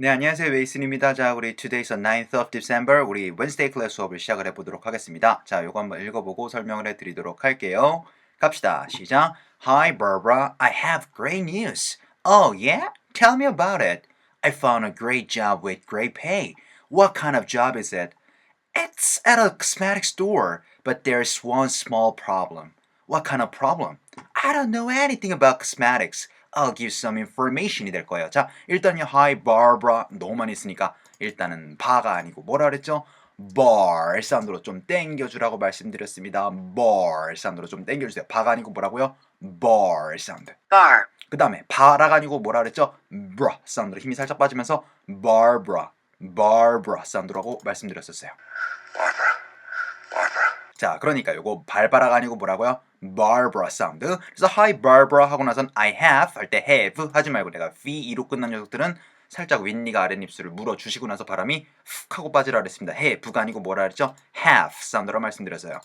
네, 안녕하세요. 웨이슨입니다. 자, 우리 today's the 9th of December. 우리 Wednesday 클래스 수업을 시작을 해보도록 하겠습니다. 자, 요거 한번 읽어보고 설명을 해드리도록 할게요. 갑시다. 시작. Hi, Barbara. I have great news. Oh, yeah? Tell me about it. I found a great job with great pay. What kind of job is it? It's at a cosmetic store, but there's one small problem. What kind of problem? I don't know anything about cosmetics. I'll give some information이 될 거예요. 자, 일단요, hi Barbara 너무 많이 쓰니까 일단은 바가 아니고 뭐라 그랬죠? bar 사운드로 좀 땡겨주라고 말씀드렸습니다. bar 사운드로 좀 땡겨주세요. 바가 아니고 뭐라고요? bar 사운드. bar, 그 다음에 바라가 아니고 뭐라 그랬죠? bra 사운드로 힘이 살짝 빠지면서 Barbara, Barbara 사운드라고 말씀드렸었어요. Barbara, 자, 그러니까 요거 발바라가 아니고 뭐라고요? Barbara 사운드. 그래서 Hi Barbara 하고 나선 I have 할 때 have 하지 말고 내가 v-로 끝난 녀석들은 살짝 윗니가 아랫입술을 물어주시고 나서 바람이 훅 하고 빠지라 그랬습니다. have가 아니고 뭐라 그랬죠? have 사운드로 말씀드렸어요.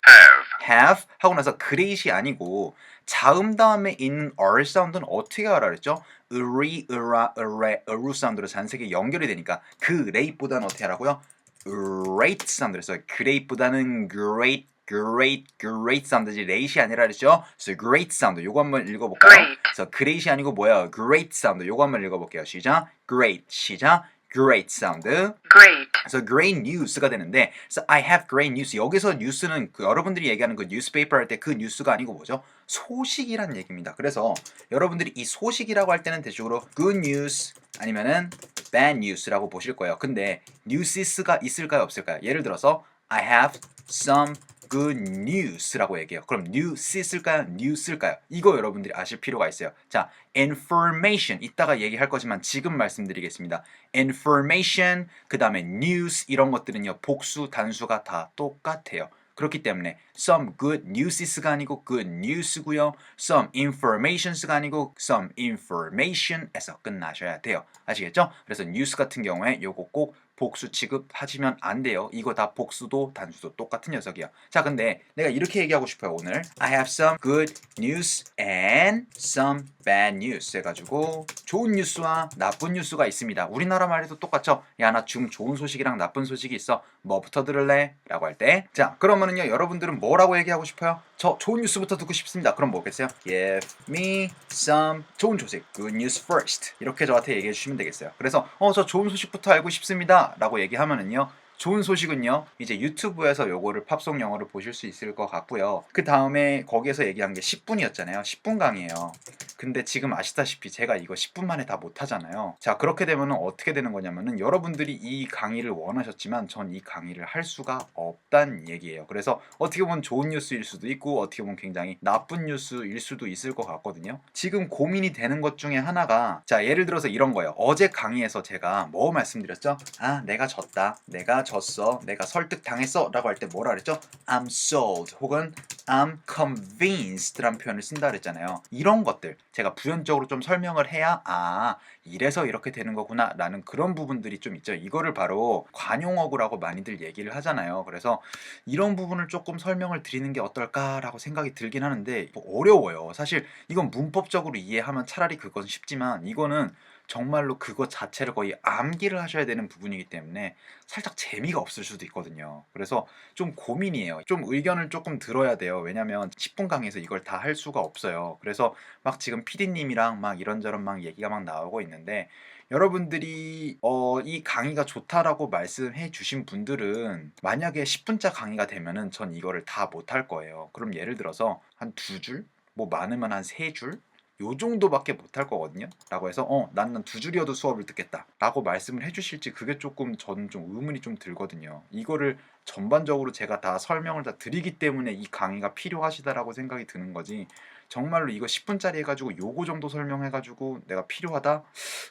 have, 하고 나서 great이 아니고 자음 다음에 있는 r 사운드는 어떻게 하라 그랬죠? 으리, 으라, 으레, 으루 사운드로 잔색이 연결이 되니까 그 레이보다는 어떻게 하라고요? great 사운드를 써요. great보다는 great, great, great 사운드지 레이시 아니라 그랬죠? 그래서 great 사운드 요거 한번 읽어볼까요? Great. 그래서 great이 아니고 뭐야? great 사운드 요거 한번 읽어볼게요. 시작. great 시작. great 사운드. great, 그래서 great news가 되는데 그래서 I have great news 여기서 뉴스는 그 여러분들이 얘기하는 그 뉴스페이퍼 할때 그 뉴스가 아니고 뭐죠? 소식이란 얘기입니다. 그래서 여러분들이 이 소식이라고 할 때는 대충으로 good news 아니면은 bad news라고 보실 거예요. 근데 news가 있을까요, 없을까요? 예를 들어서 I have some good news라고 얘기해요. 그럼 news일까요? news일까요? 이거 여러분들이 아실 필요가 있어요. 자, information 이따가 얘기할 거지만 지금 말씀드리겠습니다. information 그다음에 news 이런 것들은요. 복수 단수가 다 똑같아요. 그렇기 때문에 some good news가 아니고 good news고요. some informations가 아니고 some information에서 끝나셔야 돼요. 아시겠죠? 그래서 news 같은 경우에 요거 꼭 복수 취급하시면 안 돼요. 이거 다 복수도 단수도 똑같은 녀석이야. 자, 근데 내가 이렇게 얘기하고 싶어요, 오늘. I have some good news and some bad news 해가지고 좋은 뉴스와 나쁜 뉴스가 있습니다. 우리나라 말에도 똑같죠? 야, 나 지금 좋은 소식이랑 나쁜 소식이 있어. 뭐부터 들을래? 라고 할 때. 자, 그러면은요, 여러분들은 뭐라고 얘기하고 싶어요? 저 좋은 뉴스부터 듣고 싶습니다. 그럼 뭐겠어요? Give me some 좋은 소식, good news first. 이렇게 저한테 얘기해 주시면 되겠어요. 그래서 어, 저 좋은 소식부터 알고 싶습니다. 라고 얘기하면은요. 좋은 소식은요. 이제 유튜브에서 요거를 팝송 영어를 보실 수 있을 것 같고요. 그 다음에 거기에서 얘기한 게 10분이었잖아요. 10분 강의예요. 근데 지금 아시다시피 제가 이거 10분 만에 다 못하잖아요. 자, 그렇게 되면 어떻게 되는 거냐면은 여러분들이 이 강의를 원하셨지만 전 이 강의를 할 수가 없단 얘기예요. 그래서 어떻게 보면 좋은 뉴스일 수도 있고 어떻게 보면 굉장히 나쁜 뉴스일 수도 있을 것 같거든요. 지금 고민이 되는 것 중에 하나가 자, 예를 들어서 이런 거예요. 어제 강의에서 제가 뭐 말씀드렸죠? 아, 내가 졌다. 내가 졌어. 내가 설득당했어. 라고 할 때 뭐라 그랬죠? I'm sold 혹은 I'm convinced 라는 표현을 쓴다 그랬잖아요. 이런 것들 제가 부연적으로 좀 설명을 해야 아 이래서 이렇게 되는 거구나 라는 그런 부분들이 좀 있죠. 이거를 바로 관용어구라고 많이들 얘기를 하잖아요. 그래서 이런 부분을 조금 설명을 드리는 게 어떨까라고 생각이 들긴 하는데 뭐 어려워요. 사실 이건 문법적으로 이해하면 차라리 그건 쉽지만 이거는 정말로 그것 자체를 거의 암기를 하셔야 되는 부분이기 때문에 살짝 재미가 없을 수도 있거든요. 그래서 좀 고민이에요. 좀 의견을 조금 들어야 돼요. 왜냐면 10분 강의에서 이걸 다 할 수가 없어요. 그래서 막 지금 PD님이랑 막 이런저런 막 얘기가 막 나오고 있는데 여러분들이 어, 이 강의가 좋다라고 말씀해 주신 분들은 만약에 10분짜 강의가 되면은 전 이거를 다 못할 거예요. 그럼 예를 들어서 한 두 줄? 뭐 많으면 한 세 줄? 요 정도밖에 못할 거거든요. 라고 해서 어 나는 두 줄이어도 수업을 듣겠다. 라고 말씀을 해주실지 그게 조금 저는 좀 의문이 좀 들거든요. 이거를 전반적으로 제가 다 설명을 다 드리기 때문에 이 강의가 필요하시다라고 생각이 드는 거지. 정말로 이거 10분짜리 해가지고 요거 정도 설명해가지고 내가 필요하다?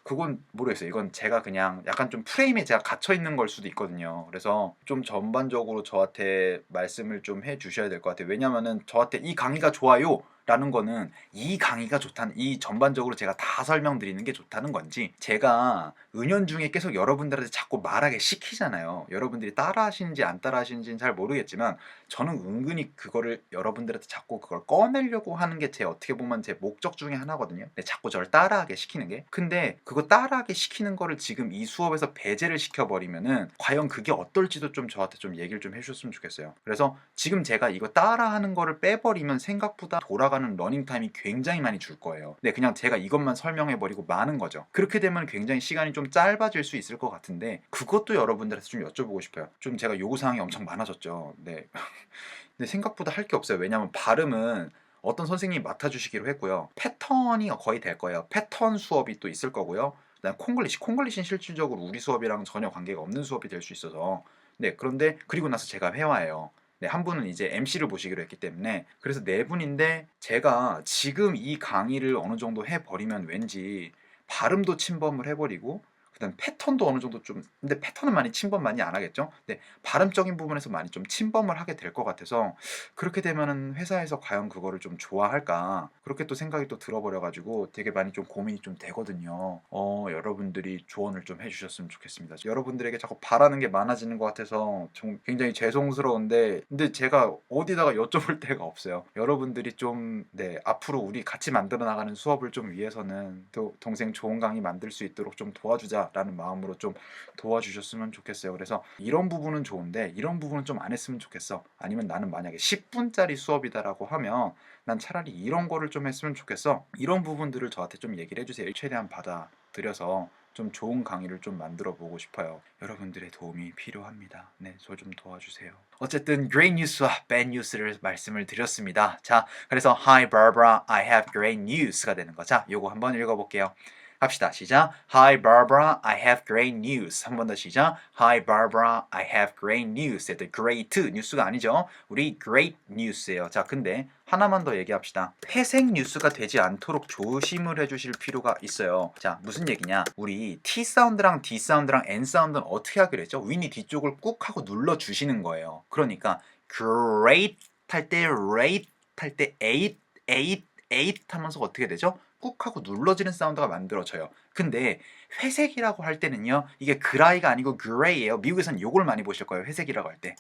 그건 모르겠어요. 이건 제가 그냥 약간 좀 프레임에 제가 갇혀 있는 걸 수도 있거든요. 그래서 좀 전반적으로 저한테 말씀을 좀 해주셔야 될 것 같아요. 왜냐면은 저한테 이 강의가 좋아요. 라는 거는 이 강의가 좋다는 이 전반적으로 제가 다 설명드리는 게 좋다는 건지 제가 은연중에 계속 여러분들한테 자꾸 말하게 시키잖아요. 여러분들이 따라 하시는지 안 따라 하시는지는 잘 모르겠지만 저는 은근히 그거를 여러분들한테 자꾸 그걸 꺼내려고 하는 게 제 어떻게 보면 제 목적 중에 하나거든요. 근데 자꾸 저를 따라하게 시키는 게. 근데 그거 따라하게 시키는 거를 지금 이 수업에서 배제를 시켜버리면은 과연 그게 어떨지도 좀 저한테 좀 얘기를 좀 해주셨으면 좋겠어요. 그래서 지금 제가 이거 따라하는 거를 빼버리면 생각보다 돌아가는 러닝 타임이 굉장히 많이 줄 거예요. 네, 그냥 제가 이것만 설명해버리고 마는 거죠. 그렇게 되면 굉장히 시간이 좀 짧아질 수 있을 것 같은데 그것도 여러분들한테 좀 여쭤보고 싶어요. 좀 제가 요구 사항이 엄청 많아졌죠. 네. 근데 생각보다 할 게 없어요. 왜냐하면 발음은 어떤 선생님이 맡아주시기로 했고요. 패턴이 거의 될 거예요. 패턴 수업이 또 있을 거고요. 그다음 콩글리시, 콩글리시는 실질적으로 우리 수업이랑 전혀 관계가 없는 수업이 될 수 있어서 네 그런데 그리고 나서 제가 회화예요. 네, 한 분은 이제 MC를 보시기로 했기 때문에 그래서 네 분인데 제가 지금 이 강의를 어느 정도 해버리면 왠지 발음도 침범을 해버리고 그다음 패턴도 어느 정도 좀 근데 패턴은 많이 침범 많이 안 하겠죠. 근데 발음적인 부분에서 많이 좀 침범을 하게 될 것 같아서 그렇게 되면은 회사에서 과연 그거를 좀 좋아할까 그렇게 또 생각이 또 들어버려가지고 되게 많이 좀 고민이 좀 되거든요. 어 여러분들이 조언을 좀 해주셨으면 좋겠습니다. 여러분들에게 자꾸 바라는 게 많아지는 것 같아서 좀 굉장히 죄송스러운데 근데 제가 어디다가 여쭤볼 데가 없어요. 여러분들이 좀 네 앞으로 우리 같이 만들어 나가는 수업을 좀 위해서는 또 동생 좋은 강의 만들 수 있도록 좀 도와주자 라는 마음으로 좀 도와주셨으면 좋겠어요. 그래서 이런 부분은 좋은데 이런 부분은 좀 안 했으면 좋겠어. 아니면 나는 만약에 10분짜리 수업이다라고 하면 난 차라리 이런 거를 좀 했으면 좋겠어. 이런 부분들을 저한테 좀 얘기를 해주세요. 최대한 받아들여서 좀 좋은 강의를 좀 만들어 보고 싶어요. 여러분들의 도움이 필요합니다. 네, 저 좀 도와주세요. 어쨌든 great news와 bad news를 말씀을 드렸습니다. 자, 그래서 Hi Barbara, I have great news가 되는 거. 자, 요거 한번 읽어 볼게요. 합시다. 시작. Hi Barbara, I have great news. 한 번 더 시작. Hi Barbara, I have great news. 네, great 뉴스가 아니죠. 우리 great news예요. 자, 근데 하나만 더 얘기합시다. 회색 뉴스가 되지 않도록 조심을 해주실 필요가 있어요. 자, 무슨 얘기냐? 우리 T 사운드랑 D 사운드랑 N 사운드는 어떻게 하기로 했죠? 윈이 뒤쪽을 꾹 하고 눌러 주시는 거예요. 그러니까 great 할 때 rate 할 때 eight, eight, eight 하면서 어떻게 되죠? 꾹 하고 눌러지는 사운드가 만들어져요. 근데 회색이라고 할 때는요, 이게 그라이가 아니고 그레이예요. 미국에서는 요걸 많이 보실 거예요. 회색이라고 할 때.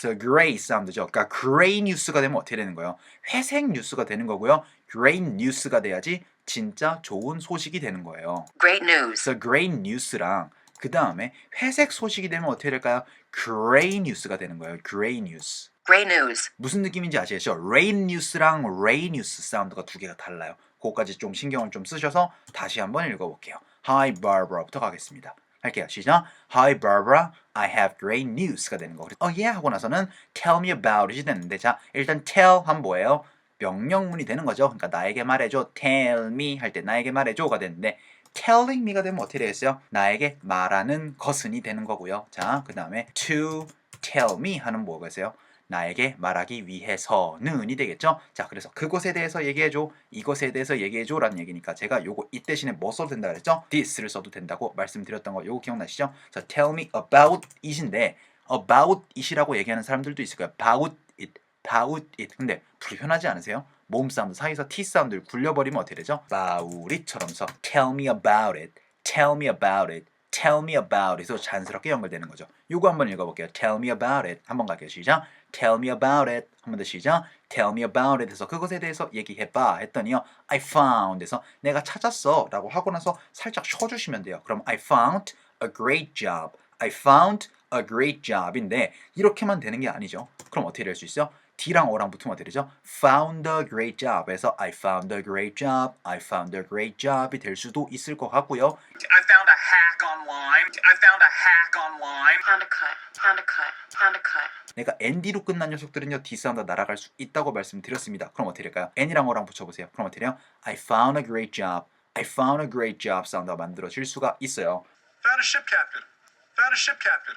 그래서 그레이 사운드죠. 그러니까 그레이 뉴스가 되면 어떻게 되는 거예요? 회색 뉴스가 되는 거고요. 그레이 뉴스가 돼야지 진짜 좋은 소식이 되는 거예요. Great news. 그래서 great news랑 그 다음에 회색 소식이 되면 어떻게 될까요? gray news가 되는 거예요. gray news. Great news. 무슨 느낌인지 아시겠죠? rain news랑 ray news 사운드가 두 개가 달라요. 그거까지 좀 신경을 좀 쓰셔서 다시 한번 읽어볼게요. Hi Barbara부터 가겠습니다. 할게요. 시작. Hi Barbara, I have great news가 되는 거. 어, yeah 하고 나서는 tell me about it이 되는데 자 일단 tell 한 뭐예요? 명령문이 되는 거죠. 그러니까 나에게 말해줘. tell me 할 때 나에게 말해줘가 되는데 telling me가 되면 어떻게 되겠어요? 나에게 말하는 것은이 되는 거고요. 자, 그 다음에 to tell me 하는 뭐겠어요? 나에게 말하기 위해서는이 되겠죠? 자, 그래서 그것에 대해서 얘기해줘, 이것에 대해서 얘기해줘 라는 얘기니까 제가 요거 이 대신에 뭐 써도 된다 그랬죠? this를 써도 된다고 말씀드렸던 거 요거 기억나시죠? 자, tell me about it인데 about it이라고 얘기하는 사람들도 있을 거예요. about it, about it. 근데 불편하지 않으세요? 모음 사운드 사이에서 t 사운드를 굴려버리면 어떻게 되죠? about it처럼 서 tell me about it, tell me about it, tell me about it으로 자연스럽게 연결되는 거죠. 요거 한번 읽어볼게요. tell me about it 한번 갈게요. 시작. Tell me about it 한 번 더 시작. tell me about it 해서 그것에 대해서 얘기해봐 했더니요. I found 해서 내가 찾았어 라고 하고 나서 살짝 쉬어주시면 돼요. 그럼 I found a great job. I found a great job인데 이렇게만 되는 게 아니죠. 그럼 어떻게 될 수 있어요? D랑 O랑 붙으면 어떻게 되죠? Found a great job. 해서 I found a great job. I found a great job이 될 수도 있을 것 같고요. I found a hack online. I found a hack online. Found a cut. Found a cut. Found a cut. 내가 ND로 끝난 녀석들은요 D 사운드 날아갈 수 있다고 말씀드렸습니다. 그럼 어떻게 될까요? N이랑 O랑 붙여보세요. 그럼 어떻게 돼요? I found a great job. I found a great job 사운드가 만들어질 수가 있어요. Found a ship captain. Found a ship captain.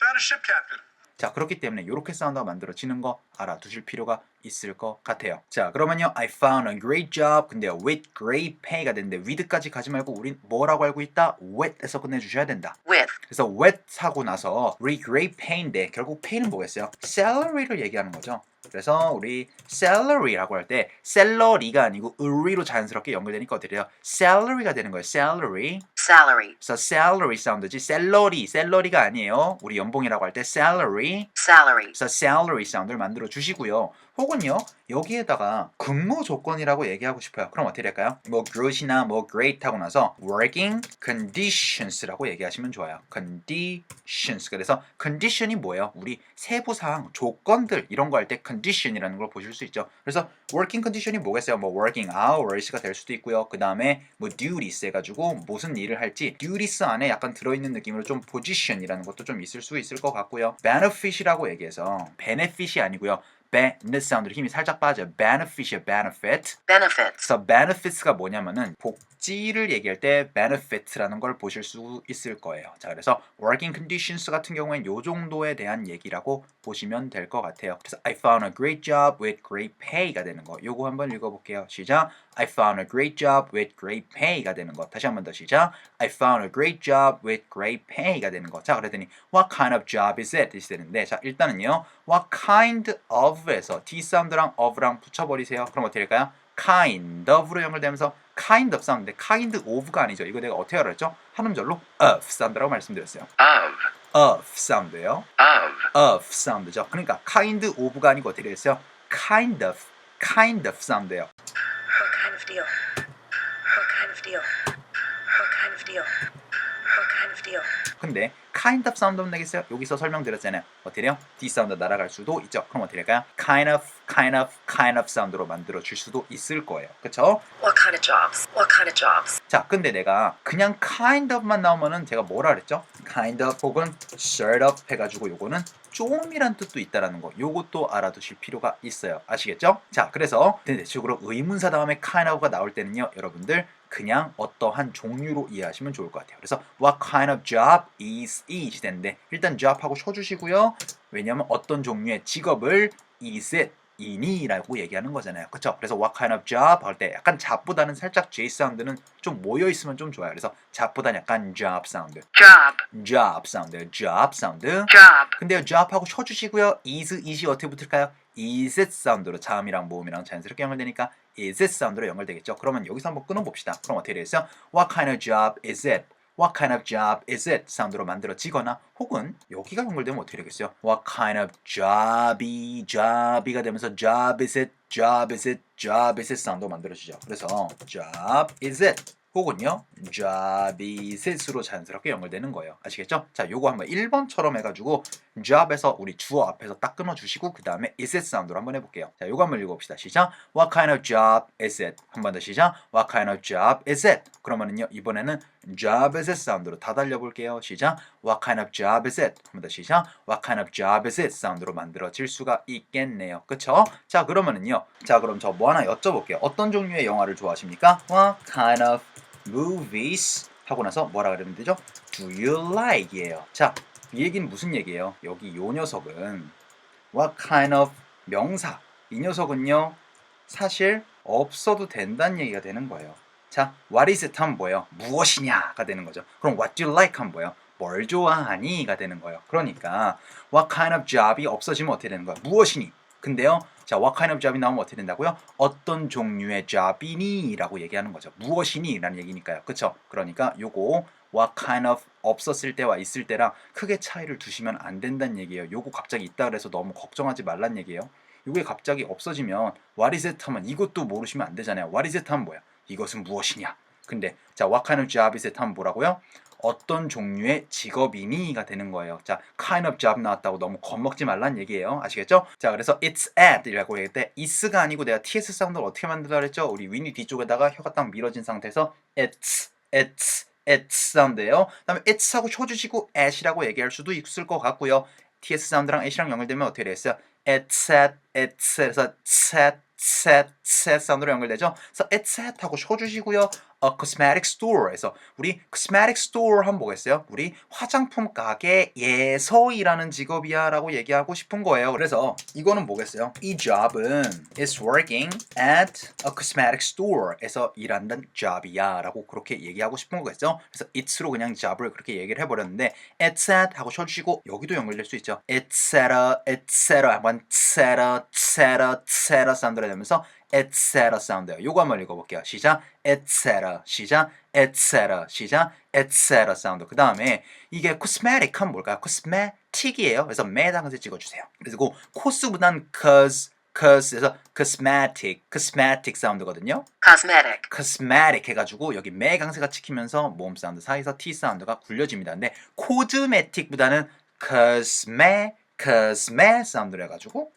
Found a ship captain. 자 그렇기 때문에 이렇게 사운드가 만들어지는 거 알아두실 필요가 있을 것 같아요. 자, 그러면요. I found a great job. 근데요. with great pay가 되는데 with까지 가지 말고 우린 뭐라고 알고 있다? with에서 끝내주셔야 된다. With. 그래서 with 하고 나서 우리 great pay인데 결국 pay는 뭐겠어요? salary를 얘기하는 거죠. 그래서 우리 salary라고 할때 셀러리가 아니고 의리로 자연스럽게 연결되니까 어떻게 돼요? salary가 되는 거예요. salary. Salary. 그래서 salary 사운드지 셀러리, 셀러리가 아니에요. 우리 연봉이라고 할 때 salary. Salary. 그래서 salary 사운드를 만들어 주시고요. 혹은요 여기에다가 근무 조건이라고 얘기하고 싶어요. 그럼 어떻게 될까요? 뭐 good이나 뭐 great 하고 나서 working conditions라고 얘기하시면 좋아요. conditions 그래서 condition이 뭐예요? 우리 세부 사항, 조건들 이런 거 할 때 condition이라는 걸 보실 수 있죠. 그래서 working condition이 뭐겠어요? 뭐 working hours가 될 수도 있고요. 그 다음에 뭐 duties 해가지고 무슨 일을 할지 duties 안에 약간 들어있는 느낌으로 좀 position이라는 것도 좀 있을 수 있을 것 같고요. benefit이라고 얘기해서 benefit이 아니고요. Benefit 사운드로 힘이 살짝 빠져요. benefit이요, benefit. Benefits. 그래서 benefits가 뭐냐면은 복지를 얘기할 때 benefit라는 걸 보실 수 있을 거예요. 자, 그래서 working conditions 같은 경우엔 요 정도에 대한 얘기라고 보시면 될 것 같아요. 그래서 I found a great job with great pay가 되는 거. 요거 한번 읽어볼게요. 시작. I found a great job with great pay가 되는 거. 다시 한 번 더 시작. I found a great job with great pay가 되는 거. 자, 그랬더니 what kind of job is it? 이 되는데 자, 일단은요. what kind of에서 d 사운드랑 of랑 붙여버리세요. 그럼 어떻게 될까요? kind of로 연결되면서 kind of 사운드인데 kind of가 아니죠. 이거 내가 어떻게 알았죠? 한 음절로 of 사운드라고 말씀드렸어요. Of. of 사운드예요. Of. of 사운드죠. 그러니까 kind of가 아니고 어떻게 됐어요? kind of, kind of 사운드예요. 근데 kind of 사운드는 되겠어요? 여기서 설명드렸잖아요. 어떻게 돼요? D 사운드 날아갈 수도 있죠. 그럼 어떻게 될까요? kind of, kind of, kind of 사운드로 만들어 줄 수도 있을 거예요. 그쵸? What kind of jobs? What kind of jobs? 자, 근데 내가 그냥 kind of만 나오면은 제가 뭐라 그랬죠? kind of 혹은 sort of 해가지고 요거는 좀이란 뜻도 있다라는 거. 요것도 알아두실 필요가 있어요. 아시겠죠? 자, 그래서 대체적으로 의문사 다음에 kind of가 나올 때는요, 여러분들 그냥 어떠한 종류로 이해하시면 좋을 것 같아요. 그래서 what kind of job is it 되는데 일단 job하고 쳐주시고요. 왜냐하면 어떤 종류의 직업을 is it 이니라고 얘기하는 거잖아요. 그렇죠? 그래서 what kind of job 할 때 약간 잡보다는 살짝 J 사운드는 좀 모여 있으면 좀 좋아요. 그래서 잡보다는 약간 job 사운드, Job. job 사운드, job 사운드. Job. 근데요, job하고 쳐주시고요. is, is이 어떻게 붙을까요? is it 사운드로 자음이랑 모음이랑 자연스럽게 연결되니까 is it 사운드로 연결되겠죠. 그러면 여기서 한번 끊어봅시다. 그럼 어떻게 되겠어요? What kind of job is it? What kind of job is it? 사운드로 만들어지거나 혹은 여기가 연결되면 어떻게 되겠어요? What kind of job이 job이가 되면서 job is it? job is it? job is it? 사운드로 만들어지죠. 그래서 job is it? 혹은요 job is it으로 자연스럽게 연결되는 거예요. 아시겠죠? 자, 요거 한번 1번처럼 해가지고 job에서 우리 주어 앞에서 딱 끊어주시고 그 다음에 is it 사운드로 한번 해볼게요. 자, 요거 한번 읽어봅시다. 시작. What kind of job is it? 한 번 더 시작. What kind of job is it? 그러면은요 이번에는 job is it 사운드로 다 달려볼게요. 시작. What kind of job is it? 한 번 더 시작. What kind of job is it? 사운드로 만들어질 수가 있겠네요. 그쵸? 자, 그러면은요. 자, 그럼 저 뭐 하나 여쭤볼게요. 어떤 종류의 영화를 좋아하십니까? What kind of movies? 하고 나서 뭐라 그러면 되죠? Do you like? 이에요. 자, 이 얘기는 무슨 얘기예요? 여기 요 녀석은 what kind of 명사. 이 녀석은요. 사실 없어도 된다는 얘기가 되는 거예요. 자, what is it 하면 뭐예요? 무엇이냐가 되는 거죠. 그럼 what do you like 하면 뭐예요? 뭘 좋아하니가 되는 거예요. 그러니까 what kind of job이 없어지면 어떻게 되는 거야? 무엇이니? 근데요. 자, what kind of job이 나오면 어떻게 된다고요? 어떤 종류의 job이니? 라고 얘기하는 거죠. 무엇이니? 라는 얘기니까요. 그쵸? 그러니까 요거 what kind of 없었을 때와 있을 때랑 크게 차이를 두시면 안 된다는 얘기예요. 요거 갑자기 있다 그래서 너무 걱정하지 말란 얘기예요. 요게 갑자기 없어지면 what is it 하면 이것도 모르시면 안 되잖아요. what is it 하면 뭐야? 이것은 무엇이냐? 근데 자, what kind of job is it 하면 뭐라고요? 어떤 종류의 직업이니가 되는 거예요. 자, kind of job 나왔다고 너무 겁먹지 말란 얘기예요. 아시겠죠? 자, 그래서 it's at이라고 얘기할 때 is가 아니고 내가 ts 사운드를 어떻게 만들라 그랬죠? 우리 윈이 뒤쪽에다가 혀가 딱 밀어진 상태에서 it's, it's, it's 사운드예요. 그다음에 it's 하고 쳐주시고 at이라고 얘기할 수도 있을 것 같고요. ts 사운드랑 at이랑 연결되면 어떻게 되겠어요? it's at, it's 그래서 set, set, set 사운드로 연결되죠. 그래서 it's at 하고 쳐주시고요. A cosmetic store에서 우리 cosmetic store 한번 보겠어요? 우리 화장품 가게에서 일하는 직업이야라고 얘기하고 싶은 거예요. 그래서 이거는 뭐겠어요? 이 job은 is working at a cosmetic store에서 일한다는 job이야라고 그렇게 얘기하고 싶은 거겠죠? 그래서 it's로 그냥 job을 그렇게 얘기를 해버렸는데 it's at 하고 쳐주시고 여기도 연결될 수 있죠. etc. etc. 한번 etc. etc. etc. 사운드를 내면서 etc. 사운드예요. 요거 한번 읽어볼게요. 시작. etc. 시작. etc. 시작. etc. 사운드. 그 다음에 이게 cosmetic 하면 뭘까요? cosmetic이에요. 그래서 매 당시 찍어주세요. 그리고 코스보단 cos, cos에서 cosmetic, cosmetic 사운드거든요. Cosmetic. cosmetic 해가지고 여기 매 강세가 찍히면서 모음 사운드 사이에서 T 사운드가 굴려집니다. 근데 cosmetic보다는 cosme, cosme 사운드를 해가지고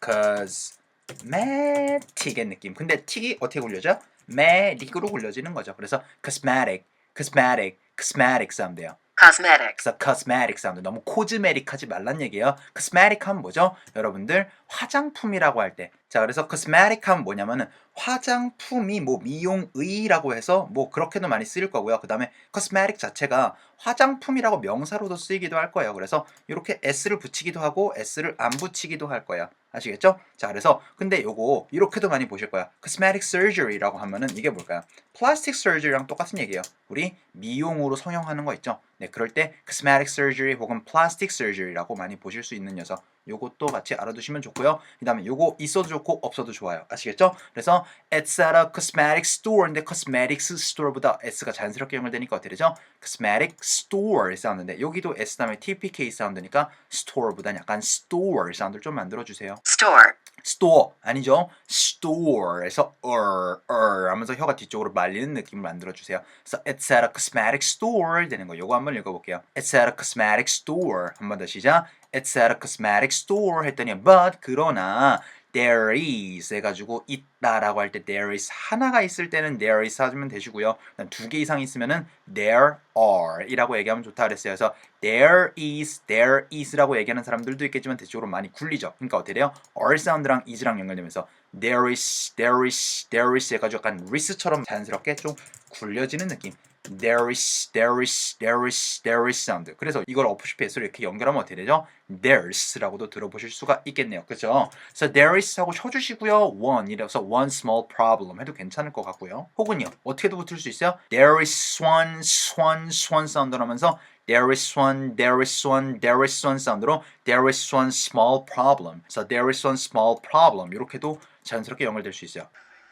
cosmetic의 느낌. 근데 틱이 어떻게 굴려져? 메릭으로 굴려지는 거죠. 그래서 cosmetic, cosmetic, cosmetic 사운드예요. Cosmetic. 그래서 cosmetic 사운드 너무 코즈메릭 하지 말란 얘기예요. cosmetic 하면 뭐죠? 여러분들 화장품이라고 할 때. 자, 그래서 cosmetic 하면 뭐냐면은 화장품이 뭐 미용의라고 해서 뭐 그렇게도 많이 쓰일 거고요. 그다음에 cosmetic 자체가 화장품이라고 명사로도 쓰이기도 할 거예요. 그래서 이렇게 s를 붙이기도 하고 s를 안 붙이기도 할 거예요. 아시겠죠? 자, 그래서 근데 요거 이렇게도 많이 보실 거야. cosmetic surgery라고 하면은 이게 뭘까요? plastic surgery랑 똑같은 얘기예요. 우리 미용으로 성형하는 거 있죠? 네, 그럴 때 cosmetic surgery 혹은 plastic surgery라고 많이 보실 수 있는 녀석. 요것도 같이 알아두시면 좋고요. 그다음에 요거 있어도 좋고 없어도 좋아요. 아시겠죠? 그래서 it's at a cosmetic store인데 cosmetics store보다 s가 자연스럽게 연결되니까 어떻게 되죠? cosmetic store 사운드인데 여기도 s 다음에 tpk 사운드니까 store보다 약간 store 사운드를 좀 만들어 주세요. Store. store 아니죠? store에서 er, er 하면서 혀가 뒤쪽으로 말리는 느낌을 만들어 주세요. 그래서 it's at a cosmetic store 되는 거. 요거 한번 읽어 볼게요. It's at a cosmetic store. 한번 더 시작. It's at a cosmetic store 했더니 but 그러나 there is 해가지고 있다라고 할 때 there is 하나가 있을 때는 there is 하면 되시고요. 두 개 이상 있으면은 there are 이라고 얘기하면 좋다 그랬어요. 그래서 there is, there is라고 얘기하는 사람들도 있겠지만 대체적으로 많이 굴리죠. 그러니까 어떻게 돼요? are 사운드랑 is랑 연결되면서 there is, there is, there is 해가지고 약간 ris처럼 자연스럽게 좀 굴려지는 느낌. There is, there is, there is, there is 사운드. 그래서 이걸 어프시피 S로 이렇게 연결하면 어떻게 되죠? There's,라고도 들어보실 수가 있겠네요. 그렇죠? 그래서 there is 하고 쳐주시고요. one 이래서 one small problem 해도 괜찮을 것 같고요. 혹은요, 어떻게도 붙을 수 있어요? There is one, one, one 사운드로 하면서 There is one, there is one, there is one 사운드로 There is one small problem. 그래서 There is one small problem. 이렇게도 자연스럽게 연결될 수 있어요.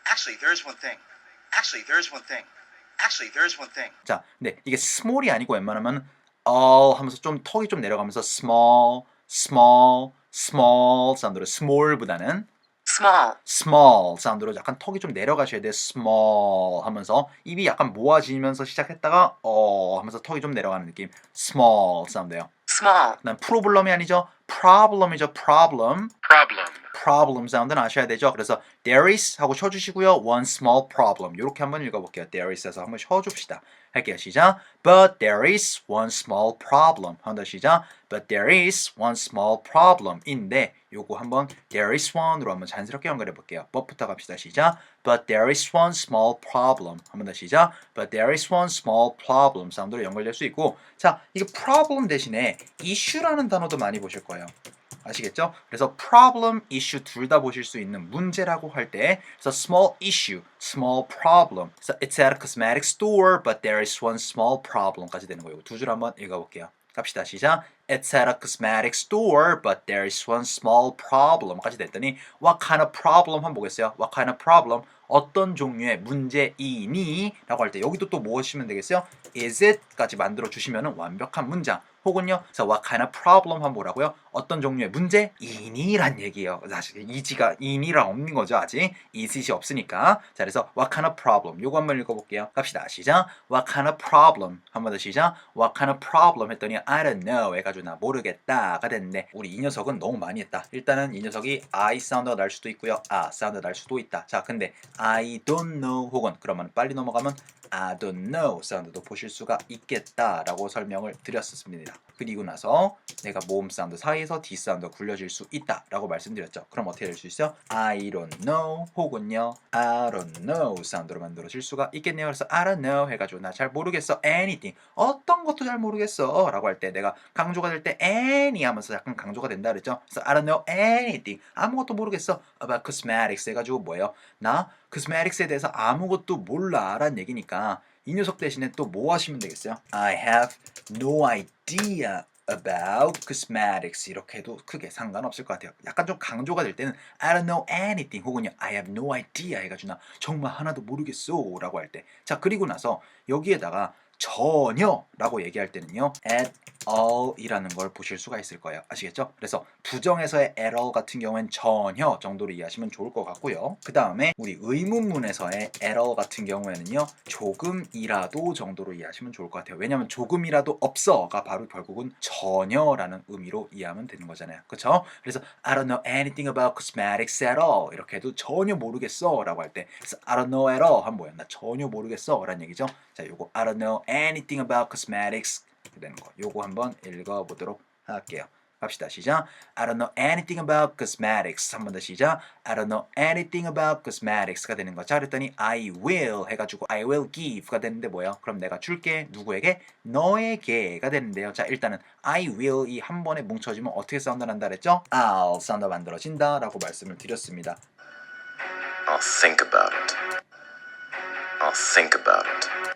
Actually, there's one thing. Actually, there's one thing. Actually, there's one thing. 자, 근데 이게 small이 아니고 웬만하면 all 하면서 좀 턱이 좀 내려가면서 small, small, small 사운드로 small보다는 Small. small 사운드로 약간 턱이 좀 내려가셔야 돼요. small 하면서 입이 약간 모아지면서 시작했다가 어 하면서 턱이 좀 내려가는 느낌. small 사운드예요. Small. 그다음 프로블럼이 아니죠. problem이죠. problem. Problem. Problem 사운드는 아셔야 되죠. 그래서 there is 하고 쳐주시고요. one small problem 이렇게 한번 읽어볼게요. there is에서 한번 쳐줍시다. 할게요. 시작. But there is one small problem. 한번더 시작. But there is one small problem. 인데 요거 한번 there is one으로 한번 자연스럽게 연결해 볼게요. but부터 갑시다. 시작. But there is one small problem. 한번 더 시작. But there is one small problem. 사운드로 연결될 수 있고 자, 이거 problem 대신에 issue라는 단어도 많이 보실 거예요. 아시겠죠? 그래서 problem, issue 둘 다 보실 수 있는 문제라고 할 때 그래서 small issue, small problem. 그래서 it's at a cosmetic store, but there is one small problem까지 되는 거예요. 두 줄 한번 읽어볼게요. 갑시다. 시작. It's at a cosmetic store, but there is one small problem까지 됐더니 what kind of problem 한번 보겠어요. What kind of problem? 어떤 종류의 문제이니? 라고 할 때 여기도 또 무엇이면 되겠어요? is it까지 만들어 주시면 완벽한 문장. 혹은요, 그래서 what kind of problem 한번 보라고요? 어떤 종류의 문제 이니란 얘기예요. 사실 이지가 이니랑 없는 거죠 아직 is이 없으니까. 자, 그래서 what kind of problem 요거 한번 읽어볼게요. 갑시다. 시작. What kind of problem 한 번 더 시작. What kind of problem 했더니 I don't know 해가지고 나 모르겠다가 됐는데 우리 이 녀석은 너무 많이 했다. 일단은 이 녀석이 I 사운드가 날 수도 있고요. 아 사운드 날 수도 있다. 자, 근데 I don't know 혹은 그러면 빨리 넘어가면 I don't know 사운드도 보실 수가 있겠다라고 설명을 드렸었습니다. 그리고 나서 내가 모음 사운드 사이에서 D 사운드가 굴려질 수 있다라고 말씀드렸죠. 그럼 어떻게 될 수 있어요? I don't know 혹은요 I don't know 사운드로 만들어질 수가 있겠네요. 그래서 I don't know 해가지고 나 잘 모르겠어 anything 어떤 것도 잘 모르겠어 라고 할 때 내가 강조가 될 때 any 하면서 약간 강조가 된다 그랬죠. 그래서 I don't know anything 아무것도 모르겠어 about cosmetics 해가지고 뭐예요? 나 cosmetics에 대해서 아무것도 몰라 라는 얘기니까 이 녀석 대신에 또 뭐 하시면 되겠어요? I have no idea about cosmetics 이렇게 해도 크게 상관없을 것 같아요. 약간 좀 강조가 될 때는 I don't know anything 혹은요 I have no idea 해가지고 나 정말 하나도 모르겠어 라고 할 때. 자 그리고 나서 여기에다가 전혀라고 얘기할 때는요 at all 이라는 걸 보실 수가 있을 거예요. 아시겠죠? 그래서 부정에서의 at all 같은 경우엔 전혀 정도로 이해하시면 좋을 것 같고요. 그 다음에 우리 의문문에서의 at all 같은 경우에는요 조금이라도 정도로 이해하시면 좋을 것 같아요. 왜냐하면 조금이라도 없어가 바로 결국은 전혀라는 의미로 이해하면 되는 거잖아요. 그쵸? 그래서 I don't know anything about cosmetics at all 이렇게 해도 전혀 모르겠어 라고 할 때 I don't know at all 하면 뭐야 나? 전혀 모르겠어 라는 얘기죠? 자 요거 I don't know anything about cosmetics 되는 거 요거 한번 읽어보도록 할게요 갑시다 시작 I don't know anything about cosmetics 한 번 더 시작 I don't know anything about cosmetics가 되는 거 자 그랬더니 I will 해가지고 I will give가 되는데 뭐예요 그럼 내가 줄게 누구에게 너에게가 되는데요 자 일단은 I will 이 한 번에 뭉쳐지면 어떻게 사운드 난다 그랬죠 I'll 사운드 만들어진다 라고 말씀을 드렸습니다 I'll think about it. I'll think about it.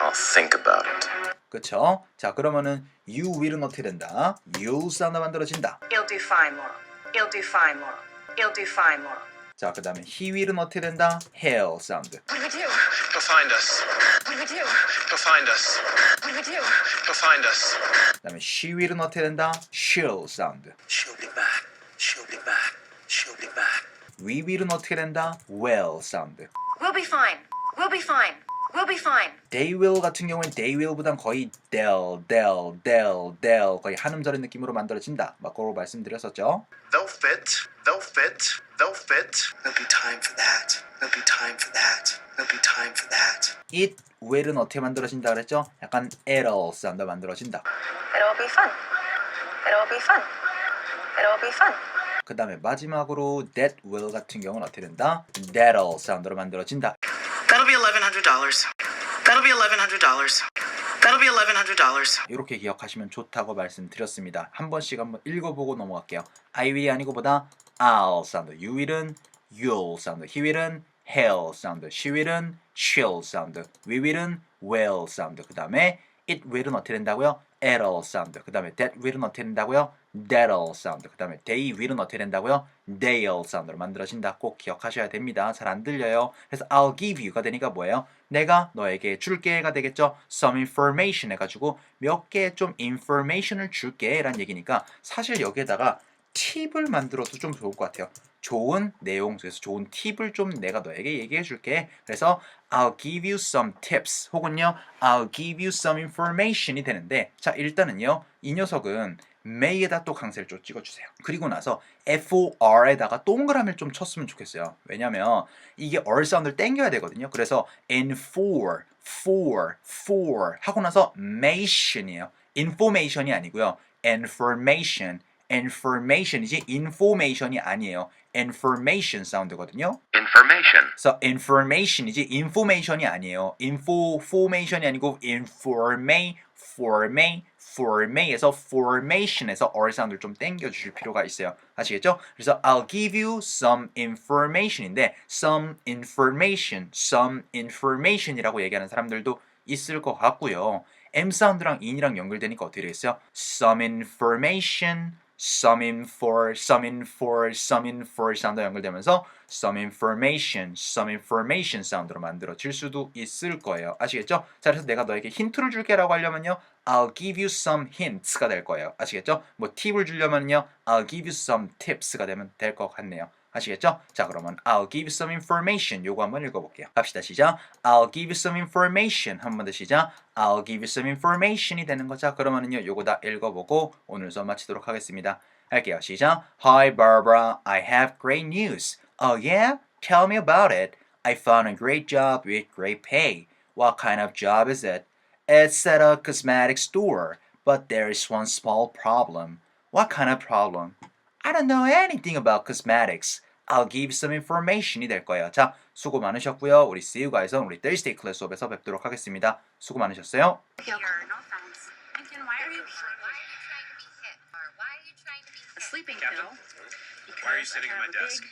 I'll think about it. 그쵸? 자 그러면은 you will은 어떻게 된다? you 사운드 만들어진다. He'll do fine, Laura. He'll do fine, Laura. He'll do fine, Laura. 자그 다음에 he will은 어떻게 된다? he'll 사운드. What do we do? He'll find us. What do we do? He'll find us. What do we do? He'll find us. 그 다음에 she will은 어떻게 된다? she'll 사운드. She'll be back. She'll be back. She'll be back. we will은 어떻게 된다? will 사운드. We'll be fine. We'll be fine. We'll be fine. they will 같은 경우엔 they will보단 거의 they'll, they'll, they'll, they'll 거의 한음절의 느낌으로 만들어진다. 막고로 말씀드렸었죠. They'll fit. They'll fit. They'll fit. There'll be time for that. There'll be time for that. There'll be time for that. it will은 어떻게 만들어진다 그랬죠? 약간 it'll 사운드 만들어진다. It'll be fun. It'll be fun. It'll be fun. 그 다음에 마지막으로 that will 같은 경우는 어떻게 된다? that'll 사운드로 만들어진다. That'll be eleven hundred dollars. That'll be eleven hundred dollars. That'll be eleven hundred dollars. 이렇게 기억하시면 좋다고 말씀드렸습니다. 한 번씩 한번 읽어보고 넘어갈게요. I will이 아니고 보다 I'll 사운드, you will은 you'll 사운드, he will은 he'll 사운드, she will은 she'll 사운드, we will은 will 사운드. 그 다음에 it will은 어떻게 된다고요? it'll 사운드. 그 다음에 that will은 어떻게 된다고요? That'll 사운드. 그 다음에 they will은 어떻게 된다고요? they'll 사운드로 만들어진다. 꼭 기억하셔야 됩니다. 잘 안 들려요. 그래서 I'll give you가 되니까 뭐예요? 내가 너에게 줄게가 되겠죠. Some information 해가지고 몇 개 좀 information을 줄게 라는 얘기니까 사실 여기에다가 팁을 만들어도 좀 좋을 것 같아요. 좋은 내용 그래서 좋은 팁을 좀 내가 너에게 얘기해 줄게. 그래서 I'll give you some tips 혹은요 I'll give you some information이 되는데 자 일단은요 이 녀석은 may에다 또 강세를 좀 찍어주세요. 그리고 나서 for에다가 동그라미를 좀 쳤으면 좋겠어요. 왜냐면 이게 얼 사운드를 땡겨야 되거든요. 그래서 in for, for, for 하고 나서 mation이에요. information이 아니고요. information, information이지 information이 아니에요. information 사운드거든요. Information. 그래서 information이지 information이 아니에요. information이 아니고 informa, forma, forma에서 formation에서 r 사운드를 좀 땡겨 주실 필요가 있어요. 아시겠죠? 그래서 I'll give you some information인데 some information, some information이라고 얘기하는 사람들도 있을 것 같고요. M 사운드랑 in이랑 연결되니까 어떻게 되겠어요? Some information, some infor, some infor, some infor 사운드 연결되면서 some information, some information 사운드로 만들어질 수도 있을 거예요. 아시겠죠? 자, 그래서 내가 너에게 힌트를 줄게라고 하려면요, I'll give you some hints가 될 거예요. 아시겠죠? 뭐 팁을 주려면요, I'll give you some tips가 되면 될 것 같네요. 아시겠죠? 자 그러면 I'll give you some information 요거 한번 읽어볼게요. 갑시다 시작. I'll give you some information 한 번 더 시작. I'll give you some information이 되는 거죠. 그러면은요 요거 다 읽어보고 오늘 수업 마치도록 하겠습니다. 할게요. 시작. Hi Barbara, I have great news. Oh yeah? Tell me about it. I found a great job with great pay. What kind of job is it? It's at a cosmetic store, but there is one small problem. What kind of problem? I don't know anything about cosmetics. I'll give you some information이 될 거예요. 자, 수고 많으셨고요. 우리 See you guys은 우리 Thursday 클래스 수업에서 뵙도록 하겠습니다. 수고 많으셨어요. Why are you sleeping? Why are sitting at my desk?